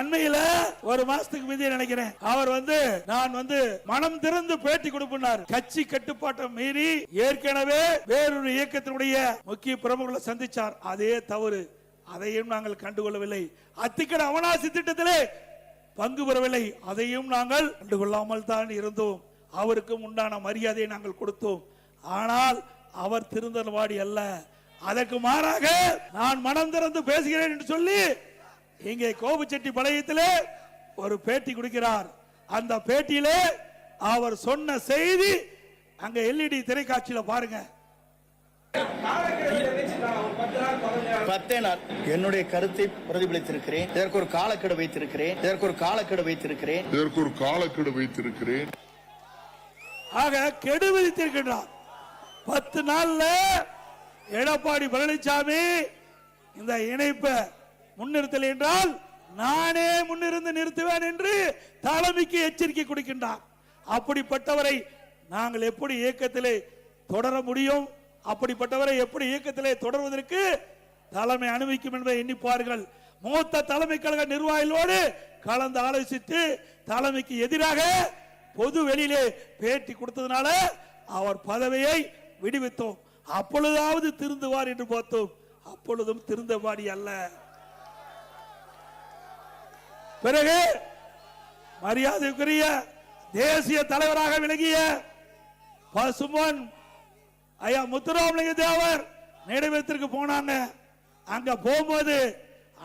அண்மையில ஒரு மாசத்துக்கு முந்தைய நினைக்கிறேன். அவர் வந்து நான் வந்து மனம் திறந்து பேட்டி கொடுப்பினார். கட்சி கட்டுப்பாட்டை மீறி ஏற்கனவே வேறொரு இயக்கத்தினுடைய முக்கிய பிரமுகளை சந்திச்சார். அதே தவறு. அதையும் நாங்கள் கண்டுகொள்ளவில்லை. அத்திக்கட அவனாசி திட்டத்திலே பங்கு பெறவில்லை. அதையும் நாங்கள் கண்டுகொள்ளாமல் தான் இருந்தோம். அவருக்கும் உண்டான மரியாதையை நாங்கள் கொடுத்தோம். ஆனால் அவர் திருந்தல்வாடி அல்ல. அதற்கு மாறாக நான் மனம் திறந்து பேசுகிறேன் என்று சொல்லி இங்கே கோபுச்செட்டி பாளையத்திலே ஒரு பேட்டி கொடுக்கிறார். அந்த பேட்டியிலே அவர் சொன்ன செய்தி அங்க எல்இடி திரைக்காட்சியில பாருங்க. பத்தே நாள் என்னுடைய கருத்தை பிரதிபலித்திருக்கிறேன். இதற்கு ஒரு காலக்கெடு வைத்திருக்கிறேன். இதற்கு ஒரு காலக்கெடு வைத்திருக்கிறேன். இதற்கு ஒரு காலக்கெடு வைத்திருக்கிறேன். ஆக கெடு விதித்திருக்கின்றார். பத்து நாள்ல எடப்பாடி பழனிசாமி இந்த இணைப்பை முன்னிறுத்தல் என்றால் நானே முன்னிருந்து நிறுத்துவேன் என்று தலைமைக்கு எச்சரிக்கை கொடுக்கின்றார். அப்படிப்பட்டவரை நாங்கள் எப்படி இயக்கத்திலே தொடர முடியும்? அப்படிப்பட்டவரை எப்படி இயக்கத்திலே தொடர்வதற்கு தலைமை அனுமதிக்கும் என்பதை எண்ணிப்பார்கள். மூத்த தலைமை கழக நிர்வாகிகளோடு கலந்து ஆலோசித்து தலைமைக்கு எதிராக பொது வெளியிலே பேட்டி கொடுத்ததுனால அவர் பதவியை விடுவித்தோம். அப்பொழுதாவது திருந்துவார் என்று பார்த்தோம். அப்பொழுதும் திருந்தபாடி அல்ல. பிறகு மரியாதைக்குரிய தேசிய தலைவராக விளங்கிய பசுமன் ஐயா முத்துராமலிங்க தேவர் நினைவகத்திற்கு போனாங்க. அங்க போகும்போது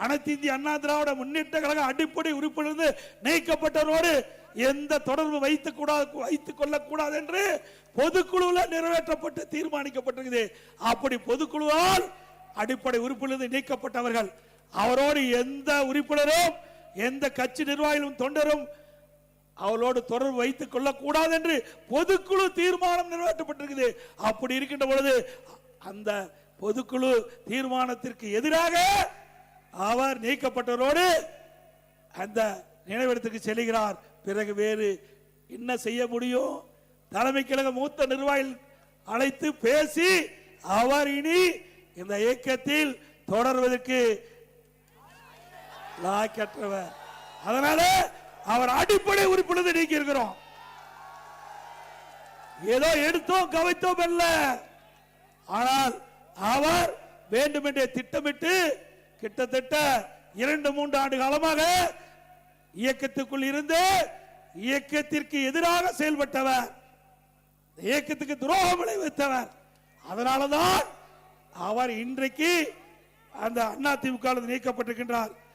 அனைத்து இந்திய அண்ணா திராவிட முன்னேற்ற கழக அடிப்படை உறுப்பிலிருந்து நீக்கப்பட்டவரோடு எந்த தொடர்பு வைத்துக் கூடாது வைத்துக் கொள்ளக்கூடாது என்று பொதுக்குழுவில் நிறைவேற்றப்பட்டு தீர்மானிக்கப்பட்டிருக்குது. அப்படி பொதுக்குழுவால் அடிப்படை உறுப்பிலிருந்து நீக்கப்பட்டவர்கள். அவரோடு எந்த உறுப்பினரும் எந்த கட்சி நிர்வாகிகளும் தொண்டரும் அவளோடு தொடர்பு வைத்துக் கொள்ளக்கூடாது என்று பொதுக்குழு தீர்மானம் நிறைவேற்றப்பட்டிருக்குது. அப்படி இருக்கின்ற பொழுது அந்த பொதுக்குழு தீர்மானத்திற்கு எதிராக அவர் நீக்கப்பட்டவரோடு அந்த நினைவிடத்துக்கு செல்கிறார். பிறகு வேறு என்ன செய்ய முடியும்? தலைமை கழக மூத்த நிர்வாகிகள் அழைத்து பேசி அவர் இனி இந்த இயக்கத்தில் தொடர்வதற்கு லாக்கற்றவர் அதனால அவர் அடிப்படை உறுப்பினர் நீக்கி இருக்கிறோம். ஏதோ எடுத்தோம் கவித்தோம் அல்ல. ஆனால் அவர் வேண்டுமென்றே திட்டமிட்டு கிட்டத்தட்ட இரண்டு மூன்று ஆண்டு காலமாக இயக்கத்துக்குள் இருந்து இயக்கத்திற்கு எதிராக செயல்பட்டவர். இயக்கத்துக்கு துரோகம் விளைவித்தவர். அதனாலதான் அவர் இன்றைக்கு அந்த அதிமுக நீக்கப்பட்டிருக்கின்றார்.